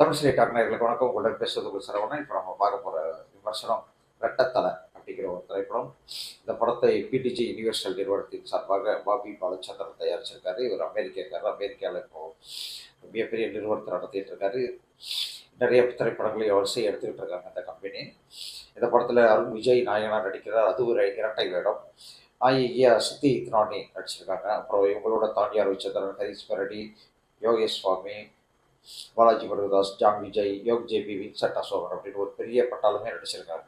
தமிழ் சிலை டாக்னர்களுக்கு வணக்கம். உங்களுடன் பேசுவது உங்கள் சரவணன். இப்போ நம்ம பார்க்க போகிற விமர்சனம் ரெட்டத்தலை அப்படிங்கிற ஒரு திரைப்படம். இந்த படத்தை பிடிஜி யூனிவர்சல் நிறுவனத்தின் சார்பாக பாபி பாலச்சந்திரன் தயாரிச்சிருக்காரு. இவர் அமெரிக்காக்காரர் அமெரிக்காவில் இப்போ மிகப்பெரிய நிறுவனத்தை நடத்திட்டு இருக்காரு. நிறைய திரைப்படங்களை வரிசை எடுத்துக்கிட்டு இருக்காங்க இந்த கம்பெனி இந்த படத்தில் அருண் விஜய் நாயகனாக நடிக்கிறார். அது ஒரு இரட்டை வேடம். நாயகியா சித்தி திராணி நடிச்சிருக்காங்க. அப்புறம் இவங்களோட தாண்டியார் Ravichandran Harish Peradi Yogesh Swami Balaji Murugadoss John Vijay Yog JP Vincent Asokan அப்படின்னு ஒரு பெரிய பட்டாளமே நடிச்சிருக்காரு.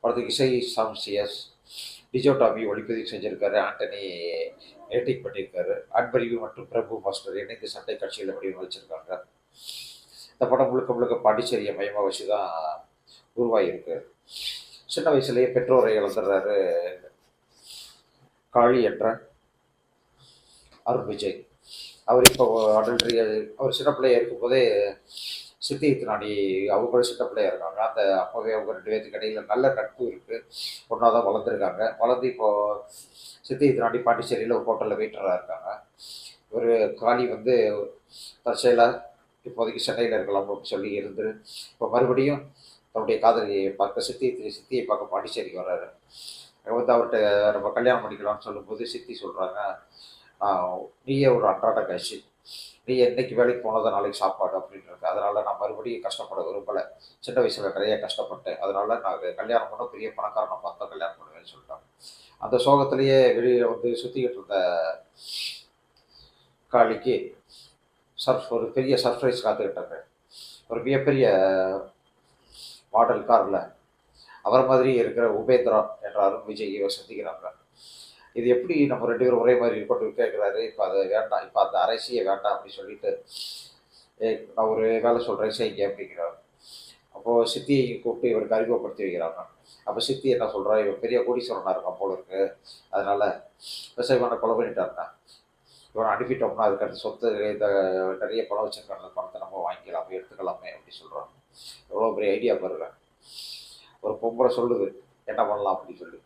படத்துக்கு இசை சாம்சியஸ் டிஜோ டாபி ஒளிப்பதிவு செஞ்சிருக்காரு ஆண்டனி எடிட் பண்ணியிருக்காரு அன்பறிவு மற்றும் பிரபு மாஸ்டர் இணைந்து சண்டை காட்சிகளை வடிவமைச்சிருக்காங்க. இந்த படம் முழுக்க முழுக்க பாண்டிச்சேரியை மையமாக வச்சு தான் உருவாகியிருக்கு. சின்ன வயசுலேயே பெற்றோரை இழந்துடுறாரு காளி என்ற அருண் விஜய். அவர் இப்போ அடல்ட்ரி அவர் சின்ன பிள்ளையா இருக்கும்போதே சித்தி நாடி அவங்க கூட சின்ன பிள்ளையா இருக்காங்க. அந்த அப்போவே அவங்க ரெண்டு பேருக்கு இடையில நல்ல நட்பு இருக்குது ஒன்றா தான் வளர்ந்துருக்காங்க. வளர்ந்து இப்போ சித்தி நாடி பாண்டிச்சேரியில் ஒரு ஹோட்டலில் வெயிட்டராக இருக்காங்க. ஒரு காளி வந்து தற்செயலாக இப்போதைக்கு சென்னையில் இருக்கலாம் அப்படின்னு சொல்லி இருந்து இப்போ மறுபடியும் தன்னுடைய காதலியை பார்க்க சித்தி சித்தியை பார்க்க பாண்டிச்சேரிக்கு வர்றாரு. வந்து அவர்கிட்ட நம்ம கல்யாணம் பண்ணிக்கலாம்னு சொல்லும்போது சித்தி சொல்கிறாங்க நீயே ஒரு அன்றாட காட்சி. நீ என்னைக்கு வேலைக்கு போனதை நாளைக்கு சாப்பாடு அப்படின்றது அதனால நான் மறுபடியும் கஷ்டப்பட விரும்பலை. சின்ன வயசுல நிறைய கஷ்டப்பட்டேன். அதனால நான் கல்யாணம் பண்ண பெரிய பணக்காரனை பார்த்தா கல்யாணம் பண்ணுவேன்னு சொல்லிட்டாங்க. அந்த சோகத்திலேயே வெளியில் வந்து சுற்றிக்கிட்டு இருந்த காளிக்கு சர்ஃப் ஒரு பெரிய சர்ப்ரைஸ் காத்துக்கிட்டாங்க ஒரு மிகப்பெரிய மாடல் காரில். அவர் மாதிரி இருக்கிற உபேந்திரா என்ற அருண் சந்திக்கிறாங்க. இது எப்படி நம்ம ரெண்டு பேரும் ஒரே மாதிரி இருக்கட்டும் கேட்குறாரு? இப்போ அது வேண்டாம். இப்போ அந்த அரசியை வேண்டாம் அப்படின்னு சொல்லிட்டு ஏ நான் ஒரு வேலை சொல்கிறேன் செய்யுங்க அப்படிங்கிறார். அப்போது சித்தியை கூப்பிட்டு இவருக்கு அறிமுகப்படுத்தி வைக்கிறாங்க. அப்போ சித்தி என்ன சொல்கிறா இவன் பெரிய கோடீஸ்வரனாக இருக்கான் போல இருக்கு. அதனால் விவசாயமான கொலை பண்ணிட்டாருண்ணா இவனை அனுப்பிட்டோம்னா அதுக்கு அடுத்து சொத்து இந்த நிறைய பணம் வச்சிருக்காங்க. அந்த பணத்தை நம்ம வாங்கிக்கலாமே. எடுத்துக்கலாமே அப்படின்னு சொல்கிறாங்க எவ்வளோ பெரிய ஐடியா பாருங்க. ஒரு பொம்பளை சொல்லுது. என்ன பண்ணலாம்? அப்படின்னு சொல்லி.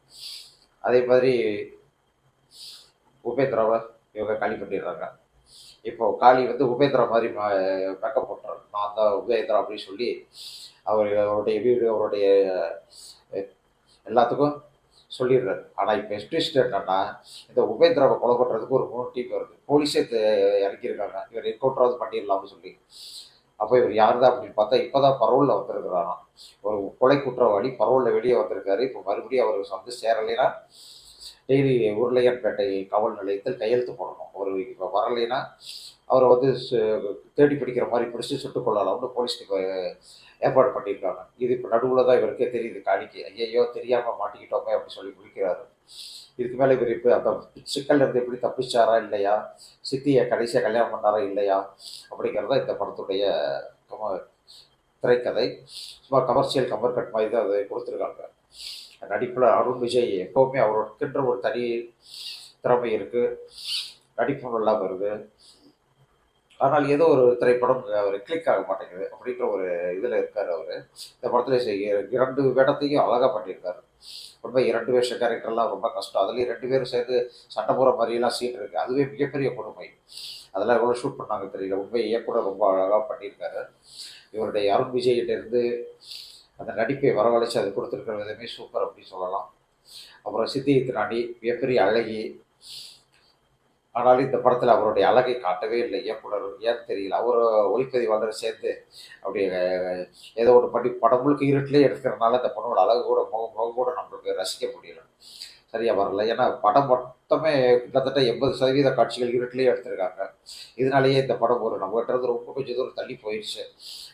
அதே மாதிரி உபேந்திராவை இவங்க காலி பண்ணிடுறாங்க. இப்போ காளி வந்து உபேந்திரா மாதிரி மேக்கப் போட்டுறாரு நான் தான் உபேந்திரா அப்படின்னு சொல்லி அவர் அவருடைய வீடு அவருடைய எல்லாத்துக்கும் சொல்லிடுறாரு. ஆனால் இப்போ எஸ்டிஸ்ட் என்னன்னா இந்த உபேந்திராவை கொலை பண்ணுறதுக்கு ஒரு மூணு டீம் வருது. போலீஸே இறக்கியிருக்காங்க. இவர் என்கவுண்டராவது பண்ணிடலாம்னு சொல்லி. அப்போ இவர் யார் தான் அப்படின்னு பார்த்தா இப்போ தான் பரவலில் வந்திருக்கிறாராம். ஒரு கொலை குற்றவாளி பரவலில் வெளியே வந்திருக்காரு. இப்போ மறுபடியும் அவர் வந்து சேரலைன்னா டெய்லி உருளையன்பேட்டை காவல் நிலையத்தில் கையெழுத்து போடணும். அவர் இப்போ வரலைன்னா அவரை வந்து தேடி பிடிக்கிற மாதிரி பிடிச்சி சுட்டுக் கொள்ளலாம்னு போலீஸ் ஏற்பாடு பண்ணியிருக்காங்க. இது இப்போ நடுவில் தான் இவருக்கே தெரியுது காளிக்கு ஐயையோ தெரியாமல் மாட்டிக்கிட்டோமே அப்படின்னு சொல்லி குளிக்கிறாரு இதுக்கு மேலே இவர் இப்போ அந்த சிக்கல் இருந்து எப்படி தப்பிச்சாரா இல்லையா? சித்தியை கடைசியாக கல்யாணம் பண்ணாரா இல்லையா? அப்படிங்கிறத இந்த படத்துடைய திரைக்கதை. சும்மா கமர்ஷியல் கம்பர் கட் மாதிரி தான் அதை கொடுத்துருக்காங்க. நடிப்பில் அருண் விஜய் எப்போவுமே அவருக்குன்ற ஒரு தனி திறமை இருக்குது நடிப்பு நல்லா வருது ஆனால் ஏதோ ஒரு திரைப்படம் அவர் கிளிக் ஆக மாட்டேங்குது அப்படின்ற ஒரு இதில் இருக்கார் அவர். இந்த படத்தில் இரண்டு வேடத்தையும் அழகாக பண்ணியிருக்காரு. ரொம்ப இரண்டு வேஷ கேரக்டர்லாம் ரொம்ப கஷ்டம். அதுலேயும் ரெண்டு பேரும் சேர்ந்து சண்டை போகிற மாதிரிலாம் சீன் இருக்குது அதுவே மிகப்பெரிய கொடுமை. அதெல்லாம் எவ்வளோ ஷூட் பண்ணாங்க தெரியல. உண்மை இயக்குனர் ரொம்ப அழகாக பண்ணியிருக்காரு. இவருடைய அருண் விஜய்கிட்டேருந்து அந்த நடிப்பை வரவழைச்சு அது கொடுத்துருக்கிற விதமே சூப்பர் அப்படின்னு சொல்லலாம். அப்புறம் சித்தியத்து நாடி மிகப்பெரிய அழகி. ஆனாலும் இந்த படத்தில் அவருடைய அழகை காட்டவே இல்லை. இயக்குனர் ஏன்னு தெரியல. அவர் ஒளிப்பதிவாளர் சேர்ந்து அப்படி ஏதோ ஒரு படி படம் முழுக்க இருட்டிலே எடுக்கிறதுனால அந்த பொண்ணோட அழகு கூட முகம் முகம் கூட நம்மளுக்கு ரசிக்க முடியல. சரியாக வரல. ஏன்னா படம் மொத்தமே கிட்டத்தட்ட எண்பது சதவீத காட்சிகள் இருட்டிலேயே எடுத்திருக்காங்க. இதனாலேயே இந்த படம் ஒரு நம்மகிட்ட ரொம்ப கொஞ்சம் தூரம் தள்ளி போயிடுச்சு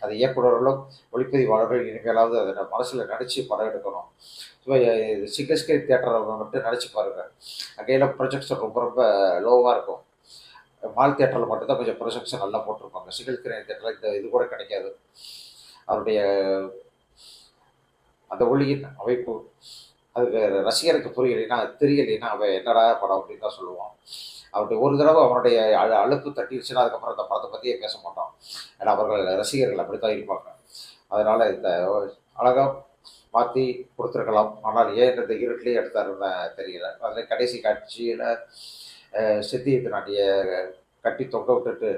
அது இயக்குநர்களும் ஒளிப்பதிவாளர்கள் இனிமேலாவது அதை மனசில் நினச்சி படம் எடுக்கணும். ஸோ சிங்கிள் ஸ்கிரீன் தேட்டரில் மட்டும் நினச்சி பாருங்கள் அங்கேயெல்லாம் ப்ரொஜெக்ஷன் ரொம்ப ரொம்ப லோவாக இருக்கும். மால் தேட்டரில் மட்டும்தான் கொஞ்சம் ப்ரொஜெக்ஷன் நல்லா போட்டிருப்பாங்க. சிங்கிள் ஸ்கிரீன் தேட்டரில் இந்த இது கூட கிடைக்காது. அவருடைய அந்த ஒளியின் அமைப்பு அதுக்கு ரசிகருக்கு புரியலைன்னா தெரியலைன்னா அவன் என்னடா படம் அப்படின்னு தான் சொல்லுவான். அவருடைய ஒரு தடவை அவனுடைய அழு அழுப்பு தட்டிடுச்சுன்னா அதுக்கப்புறம் அந்த படத்தை பற்றியே பேச மாட்டான். ஏன்னா அவர்கள் ரசிகர்கள் அப்படி தான் இருப்பாங்க. அதனால் இந்த அழகாக மாற்றி கொடுத்துருக்கலாம். ஆனால் ஏன் இந்த இருட்டிலே எடுத்தாருன்னு தெரியல. அதில் கடைசி காட்சியில் சித்தி நாட்டிய கட்டி தொங்க விட்டுட்டு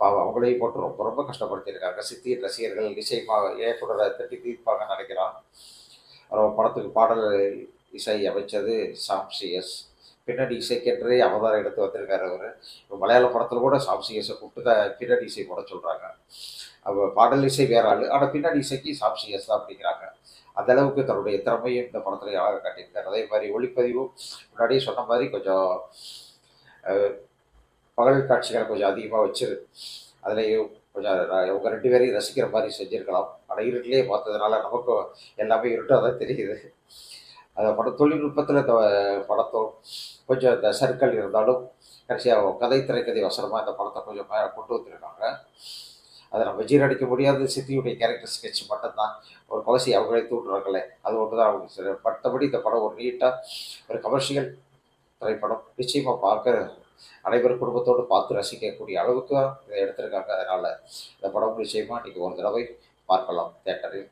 பாவம் அவங்களையும் போட்டு ரொம்ப ரொம்ப கஷ்டப்படுத்தியிருக்காங்க. சித்தியின் ரசிகர்கள் நிச்சயமாக இயக்குனரை தட்டி தீர்ப்பாங்கன்னு நினைக்கிறான். படத்துக்கு பாடல் இசை அமைச்சது சாம்சிஎஸ் பின்னாடி இசைக்கென்றே அவதாரம் எடுத்து வந்திருக்காரு அவர். இப்போ மலையாள படத்தில் கூட சாம்சிஎஸை கூப்பிட்டு தான் பின்னாடி இசை போட சொல்கிறாங்க அவ பாடல் இசை வேற ஆள். ஆனால் பின்னாடி இசைக்கு சாம்சிஎஸ் தான் அப்படிங்கிறாங்க. அந்த அளவுக்கு தன்னுடைய திறமையும் இந்த படத்தில் அழகாக காட்டியிருக்காரு. அதே மாதிரி ஒளிப்பதிவும் முன்னாடியே சொன்ன மாதிரி கொஞ்சம் பகல் காட்சிகளை கொஞ்சம் அதிகமாக வச்சிரு. அதுலேயும் கொஞ்சம் இவங்க ரெண்டு பேரையும் ரசிக்கிற மாதிரி செஞ்சுருக்கலாம். ஆனால் இருட்டிலே பார்த்ததுனால நமக்கும் எல்லாமே இருட்டாக தான் தெரியுது. அந்த பட தொழில்நுட்பத்தில் இந்த படத்தோ கொஞ்சம் இந்த சர்க்கிள் இருந்தாலும் கடைசியாக கதை திரைக்கதை வசனமாக இந்த படத்தை கொஞ்சம் மேலே கொண்டு வந்திருக்காங்க. அதை நம்ம ஜீரணிக்க முடியாத. சித்தியுடைய கேரக்டர் ஸ்கெட்ச் மட்டும்தான். ஒரு கொலசி அவங்களே தூண்டுறாங்களே. அது ஒன்று தான் அவங்க மற்றபடி இந்த படம் ஒரு நீட்டாக ஒரு கமர்ஷியல் திரைப்படம் நிச்சயமாக பார்க்க அனைவரும் குடும்பத்தோடு பார்த்து ரசிக்கக்கூடிய அளவுக்கு தான் இதை எடுத்திருக்காங்க. அதனால் இந்த படம் நிச்சயமாக நீங்கள் ஒரு தடவை பார்க்கலாம். தேட்டரில்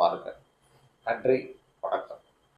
பாருங்கள் நன்றி வணக்கம்.